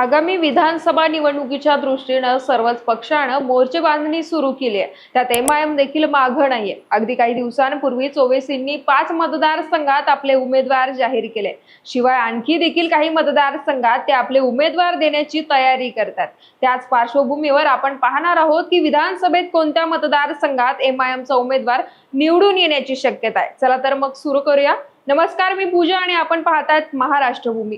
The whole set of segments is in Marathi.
आगामी विधानसभा निवडणुकीच्या दृष्टीनं सर्वच पक्षानं मोर्चे बांधणी सुरू केली आहे. त्यात एम आय एम देखील मागं नाहीये. अगदी काही दिवसांपूर्वीच ओवेसींनी पाच मतदारसंघात आपले उमेदवार जाहीर केले. शिवाय आणखी देखील काही मतदारसंघात ते आपले उमेदवार देण्याची तयारी करतात. त्याच पार्श्वभूमीवर आपण पाहणार आहोत की विधानसभेत कोणत्या मतदारसंघात एम आय एमचा उमेदवार निवडून येण्याची शक्यता आहे. चला तर मग सुरू करूया. नमस्कार मी पूजा आणि आपण पाहतायत महाराष्ट्रभूमी.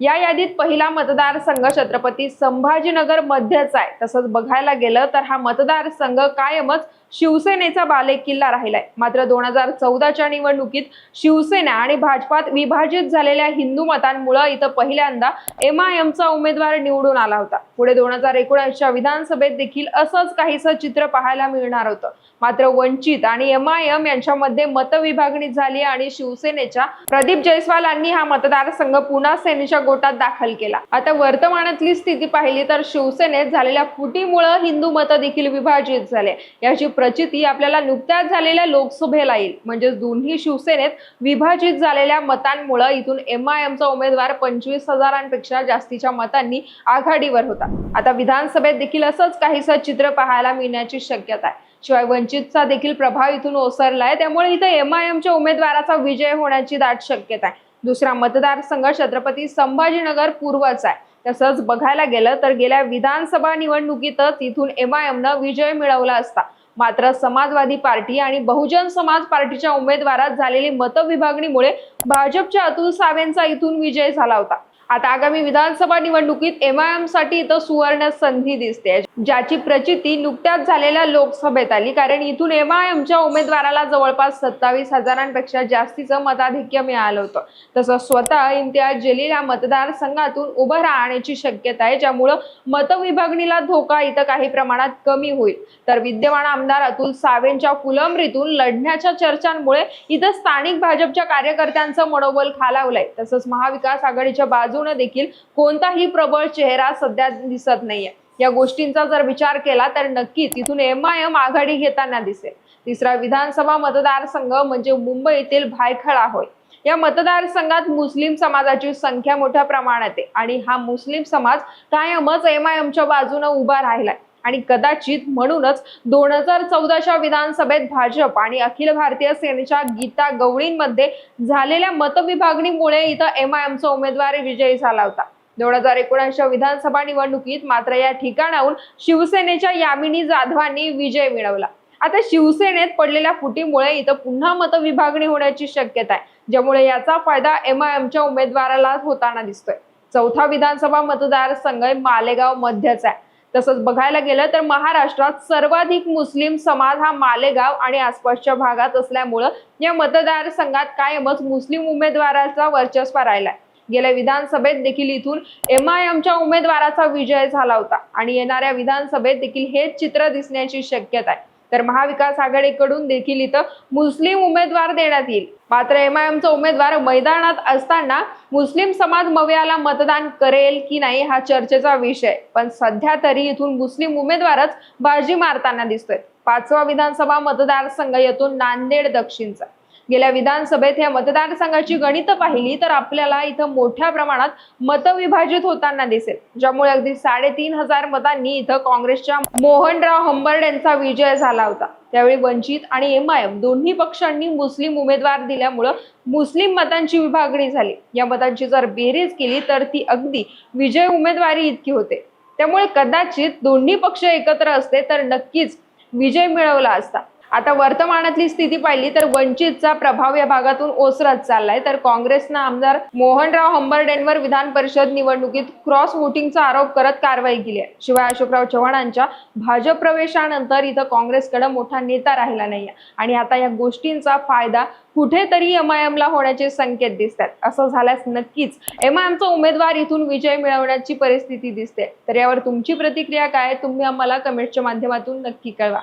या यादीत पहिला मतदारसंघ छत्रपती संभाजीनगर मध्यच आहे. तसंच बघायला गेलं तर हा मतदारसंघ कायमच शिवसेनेचा बालेकिल्ला राहिलाय. मात्र दोन हजार चौदाच्या निवडणुकीत शिवसेना आणि भाजपात विभाजित झालेल्या हिंदू मतांमुळे इथं पहिल्यांदा एम आय एमचा उमेदवार निवडून आला होता. पुढे दोन हजार एकोणीसच्या विधानसभेत देखील असंच काहीसं चित्र पाहायला मिळणार होतं. मात्र वंचित आणि एम आय एम यांच्यामध्ये मतविभागणी झाली आणि शिवसेनेच्या प्रदीप जयस्वाल यांनी हा मतदारसंघ पुन्हा सेनेच्या गोटात दाखल केला. आता वर्तमानातली स्थिती पाहिली तर शिवसेनेत झालेल्या फुटीमुळे हिंदू मतं देखील विभाजित झाले. याची प्रचिती आपल्याला नुकत्याच झालेल्या लोकसभेला येईल. म्हणजेच दोन्ही शिवसेनेत विभाजित झालेल्या मतांमुळे इथून एम आय एमचा उमेदवार पंचवीस हजारांपेक्षा जास्तीच्या मतांनी आघाडीवर होता. आता विधानसभेत देखील असंच काहीसं चित्र पाहायला मिळण्याची शक्यता आहे. शिवाय वंचितचा देखील प्रभाव इथून ओसरलाय त्यामुळे इथं एम आय एमच्या उमेदवाराचा विजय होण्याची दाट शक्यता आहे. दुसरा मतदारसंघ छत्रपती संभाजीनगर पूर्वच आहे. तसंच बघायला गेलं तर गेल्या विधानसभा निवडणुकीतच इथून एम आय एमनं विजय मिळवला असता. मात्र समाजवादी पार्टी आणि बहुजन समाज पार्टीच्या उमेदवारात झालेली मतविभागणीमुळे भाजपच्या अतुल सावेंचा इथून विजय झाला होता. आता आगामी विधानसभा निवडणुकीत एम आय एमसाठी इथं सुवर्ण संधी दिसते. ज्याची प्रचिती नुकत्याच झालेल्या लोकसभेत आली. कारण इथून एम आय एमच्या उमेदवाराला जवळपास सत्तावीस हजारांपेक्षा जास्तीचं मताधिक्य मिळालं होतं. तसं स्वतः इम्तियाज जलील या मतदारसंघातून उभं राहण्याची शक्यता आहे ज्यामुळं मतविभागणीला धोका इथं काही प्रमाणात कमी होईल. तर विद्यमान आमदार अतुल सावेंच्या फुलंब्रीतून लढण्याच्या चर्चांमुळे इथं स्थानिक भाजपच्या कार्यकर्त्यांचं मनोबल खालावलंय. तसंच महाविकास आघाडीच्या बाजू बाजूने देखील कोणताही प्रबळ चेहरा सध्या दिसत नाहीये. या गोष्टींचा जर विचार केला तर नक्कीच तिथून एम आय एम आघाडी घेताना दिसेल. तिसरा विधानसभा मतदारसंघ म्हणजे मुंबईतील भायखळा होय. या मतदारसंघात मुस्लिम समाजाची संख्या मोठ्या प्रमाणात आहे आणि हा मुस्लिम समाज कायमच एम आय एमच्या बाजूने उभा राहिलाय. आणि कदाचित म्हणूनच दोन हजार चौदाच्या विधानसभेत भाजप आणि अखिल भारतीय सेनेच्या गीता गवळींमध्ये झालेल्या मतविभागणीमुळे इथं एम आय एमचा उमेदवार विजयी झाला होता. दोन हजार एकोणऐंशी विधानसभा निवडणुकीत मात्र या ठिकाणाहून शिवसेनेच्या यामिनी जाधवांनी विजय मिळवला. आता शिवसेनेत पडलेल्या फुटीमुळे इथं पुन्हा मतविभागणी होण्याची शक्यता आहे ज्यामुळे याचा फायदा एम आय एमच्या उमेदवाराला होताना दिसतोय. चौथा विधानसभा मतदारसंघ मालेगाव मध्यच आहे. तसंच बघायला गेलं तर महाराष्ट्रात सर्वाधिक मुस्लिम समाज हा मालेगाव आणि आसपासच्या भागात असल्यामुळं या मतदारसंघात कायमच मुस्लिम उमेदवाराचा वर्चस्व राहिलाय. गेल्या विधानसभेत देखील इथून एम आय एमच्या उमेदवाराचा विजय झाला होता आणि येणाऱ्या विधानसभेत देखील हेच चित्र दिसण्याची शक्यता आहे. तर महाविकास आघाडीकडून देखील इथं मुस्लिम उमेदवार देण्यात येईल. मात्र एम आय एमचा उमेदवार मैदानात असताना मुस्लिम समाज मव्याला मतदान करेल की नाही हा चर्चेचा विषय. पण सध्या तरी इथून मुस्लिम उमेदवारच बाजी मारताना दिसतोय. पाचवा विधानसभा मतदारसंघ येथून नांदेड दक्षिणचा. गेल्या विधानसभेत या मतदारसंघाची गणितं पाहिली तर आपल्याला इथं मोठ्या प्रमाणात मतविभाजित होताना दिसेल ज्यामुळे अगदी साडेतीन हजार मतांनी इथं काँग्रेसच्या मोहनराव हंबर्ड यांचा विजय झाला होता. त्यावेळी वंचित आणि एम आय एम दोन्ही पक्षांनी मुस्लिम उमेदवार दिल्यामुळं मुस्लिम मतांची विभागणी झाली. या मतांची जर बेरीज केली तर ती अगदी विजय उमेदवारी इतकी होते. त्यामुळे कदाचित दोन्ही पक्ष एकत्र असते तर नक्कीच विजय मिळवला असता. आता वर्तमानातली स्थिती पाहिली तर वंचितचा प्रभाव या भागातून ओसरत चाललाय. तर काँग्रेसनं आमदार मोहनराव हंबर्डेंवर विधान परिषद निवडणुकीत क्रॉस वोटिंगचा आरोप करत कारवाई केली आहे. शिवाय अशोकराव चव्हाणांच्या भाजप प्रवेशानंतर इथं काँग्रेसकडे मोठा नेता राहिला नाहीये. आणि आता या गोष्टींचा फायदा कुठेतरी एम आय एमला होण्याचे संकेत दिसतात. असं झाल्यास नक्कीच एम आय एमचा उमेदवार इथून विजय मिळवण्याची परिस्थिती दिसते. तर यावर तुमची प्रतिक्रिया काय तुम्ही आम्हाला कमेंटच्या माध्यमातून नक्की कळवा.